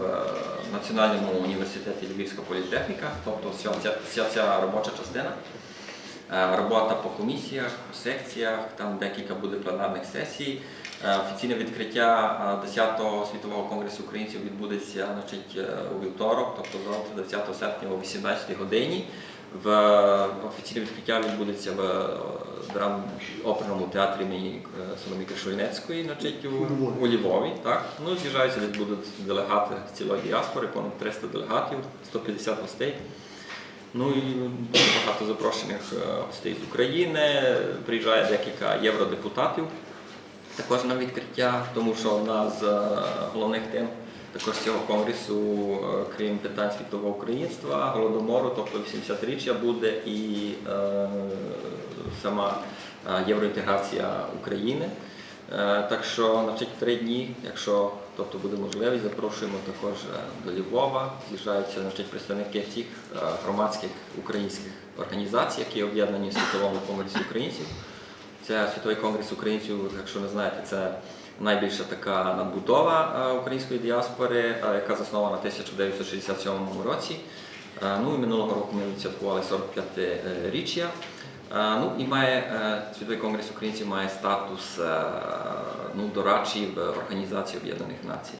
в Національному університеті Львівська політехніка, тобто вся ця, вся ця робоча частина. Е, Робота по комісіях, по секціях, там декілька буде пленарних сесій. Е, Офіційне відкриття е, 10-го світового конгресу українців відбудеться значить, е, у вівторок, тобто завтра, 10 серпня о 18 годині. В офіційне відкриття відбудеться в е, драм оперному театрі імені е, Соломіки Шойнецької, значить, у, у Львові. Так? Ну, з'їжджаються, десь будуть делегати з цілої діаспори, понад 300 делегатів, 150 гостей. Ну і дуже багато запрошених е, гостей з України. Приїжджає декілька євродепутатів також на відкриття, тому що одна з головних тем також цього конгресу, е, крім питань світового українства, голодомору, тобто 80-річчя буде і е, сама е, євроінтеграція України. Е, Так що значить, три дні, якщо тобто буде можливість, запрошуємо також е, до Львова. З'їжджаються значить, представники всіх громадських українських організацій, які об'єднані в світовому конгресі українців. Це світовий конгрес українців, якщо не знаєте, це найбільша така надбудова е, української діаспори, е, яка заснована в 1967 році. Е, Ну і минулого року ми відсвяткували 45-річчя. Е, Ну і має світовий конгрес українців має статус ну, дорадчий в Організації Об'єднаних Націй.